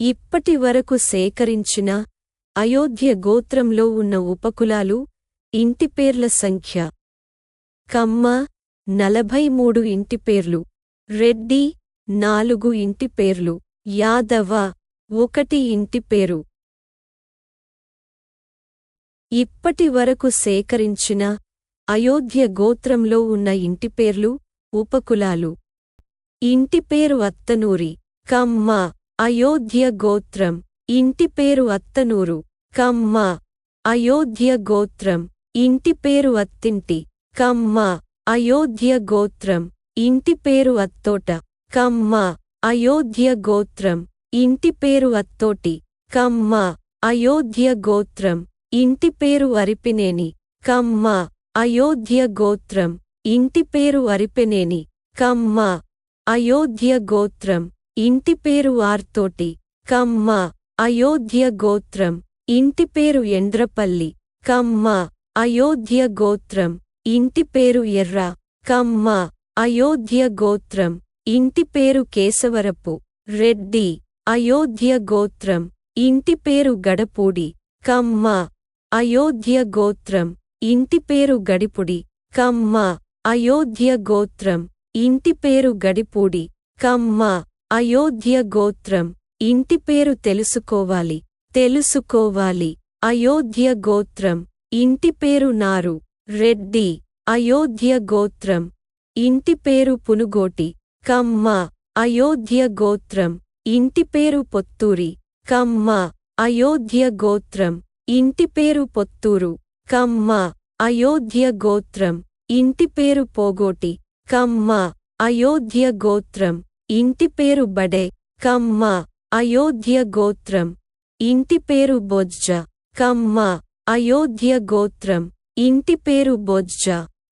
ఇప్పటి వరకు సేకరించిన అయోధ్య గోత్రంలో ఉన్న ఉపకులాలు ఇంటిపేర్ల సంఖ్య. కమ్మ నలభై మూడు ఇంటిపేర్లు రెడ్డి నాలుగు ఇంటిపేర్లు యాదవ ఒకటి ఇంటిపేరు ఇప్పటి వరకు సేకరించిన అయోధ్య గోత్రంలో ఉన్న ఇంటిపేర్లు ఉపకులాలు. ఇంటిపేరు అత్తనూరి. కమ్మ అయోధ్య గోత్రం. ఇంటి పేరు అత్తనూరు. కమ్మ. అయోధ్య గోత్రం. ఇంటి పేరు అత్తింటి. కమ్మ. అయోధ్య గోత్రం. ఇంటి పేరు అత్తోట. కమ్మ. అయోధ్య గోత్రం. ఇంటి పేరు అత్తోటి. కమ్మ. అయోధ్య గోత్రం. ఇంటి పేరు అరిపినేని. కమ్మ. అయోధ్య గోత్రం. ఇంటి పేరు అరిపినేని. కమ్మ. అయోధ్య గోత్రం. ఇంటిపేరు ఆర్తోటి కమ్మ అయోధ్య గోత్రం. ఇంటిపేరు ఎంద్రపల్లి కమ్మ అయోధ్య గోత్రం. ఇంటిపేరు ఎర్ర కమ్మ అయోధ్య గోత్రం. ఇంటిపేరు కేశవరపు రెడ్డి అయోధ్య గోత్రం. ఇంటిపేరు గడపూడి కమ్మ అయోధ్య గోత్రం. ఇంటిపేరు గడిపుడి కమ్మ అయోధ్య గోత్రం. ఇంటిపేరు గడిపూడి కమ్మ అయోధ్య గోత్రం. ఇంటి పేరు తెలుసుకోవాలి. తెలుసుకోవాలి. అయోధ్య గోత్రం. ఇంటి పేరు నారు. రెడ్డి. అయోధ్య గోత్రం. ఇంటి పేరు పునుగోటి. కమ్మ. అయోధ్య గోత్రం. ఇంటి పేరు పొత్తూరి. కమ్మ. అయోధ్య గోత్రం. ఇంటి పేరు పొత్తూరు. కమ్మ. అయోధ్య గోత్రం. ఇంటి పేరు పోగోటి. కమ్మ. అయోధ్య గోత్రం. ఇంటి పేరు బడే కమ్మ అయోధ్య గోత్రం. ఇంటి పేరు బొజ్జ కమ్మ అయోధ్య గోత్రం. ఇంటి పేరు బొజ్జ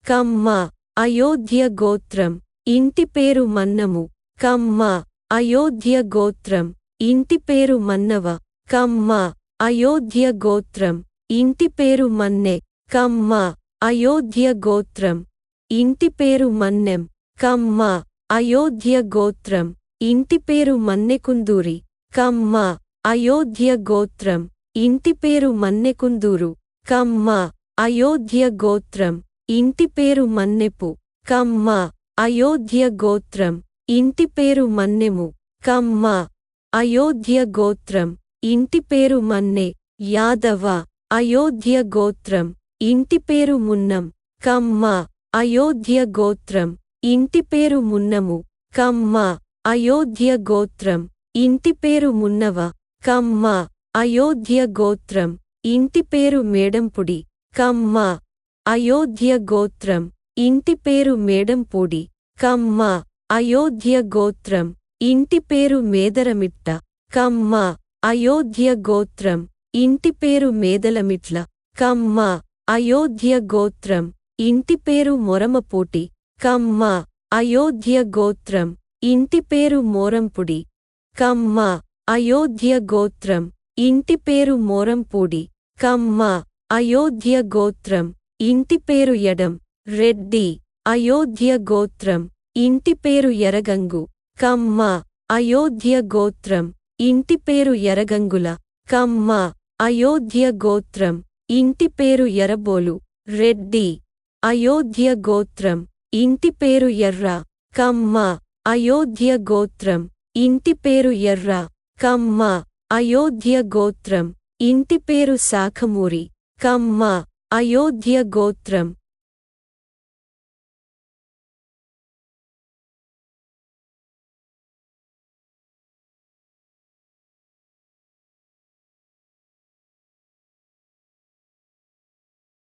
కమ్మ అయోధ్య గోత్రం. ఇంటి పేరు మన్నము కమ్మ అయోధ్య గోత్రం. ఇంటి పేరు మన్నవ కమ్మ అయోధ్య గోత్రం. ఇంటి పేరు మన్నె కమ్మ అయోధ్య గోత్రం. ఇంటి పేరు మన్నెం కమ్మ అయోధ్య గోత్రం. ఇంటిపేరు మన్నెకుందూరి. కమ్మ. అయోధ్య గోత్రం. ఇంటిపేరు మన్నెకుందూరు. కమ్మ. అయోధ్య గోత్రం. ఇంటిపేరు మన్నెపు కమ్మ. అయోధ్య గోత్రం. ఇంటిపేరు మన్నెము. కమ్మ. అయోధ్య గోత్రం. ఇంటిపేరు మన్నె. యాదవ. అయోధ్య గోత్రం. ఇంటిపేరు మున్నం. కమ్మ. అయోధ్య గోత్రం. ఇంటిపేరు మున్నము కమ్మ అయోధ్య గోత్రం. ఇంటిపేరు మున్నవ కమ్మ అయోధ్య గోత్రం. ఇంటిపేరు మేడంపుడి కమ్మ అయోధ్య గోత్రం. ఇంటిపేరు మేడంపూడి కమ్మ అయోధ్య గోత్రం. ఇంటిపేరు మేదరమిట్ట కమ్మ అయోధ్య గోత్రం. ఇంటిపేరు మేదలమిట్ల కమ్మ అయోధ్య గోత్రం. ఇంటిపేరు మొరమపూటి కమ్మ అయోధ్య గోత్రం ఇంటిపేరు మోరంపుడి. కమ్మ అయోధ్య గోత్రం ఇంటి పేరు మోరంపూడి. కమ్మ అయోధ్య గోత్రం ఇంటి పేరు ఎడం. రెడ్డి అయోధ్య గోత్రం ఇంటి పేరు ఎరగంగు. కమ్మ అయోధ్య గోత్రం ఇంటిపేరు ఎరగంగుల. కమ్మ అయోధ్య గోత్రం ఇంటి పేరు ఎరబోలు. రెడ్డి అయోధ్య గోత్రం ఇంటి పేరు ఎర్ర కమ్మ అయోధ్య గోత్రం. ఇంటి పేరు ఎర్ర కమ్మ అయోధ్య గోత్రం. ఇంటి పేరు శాఖమూరి కమ్మ అయోధ్య గోత్రం.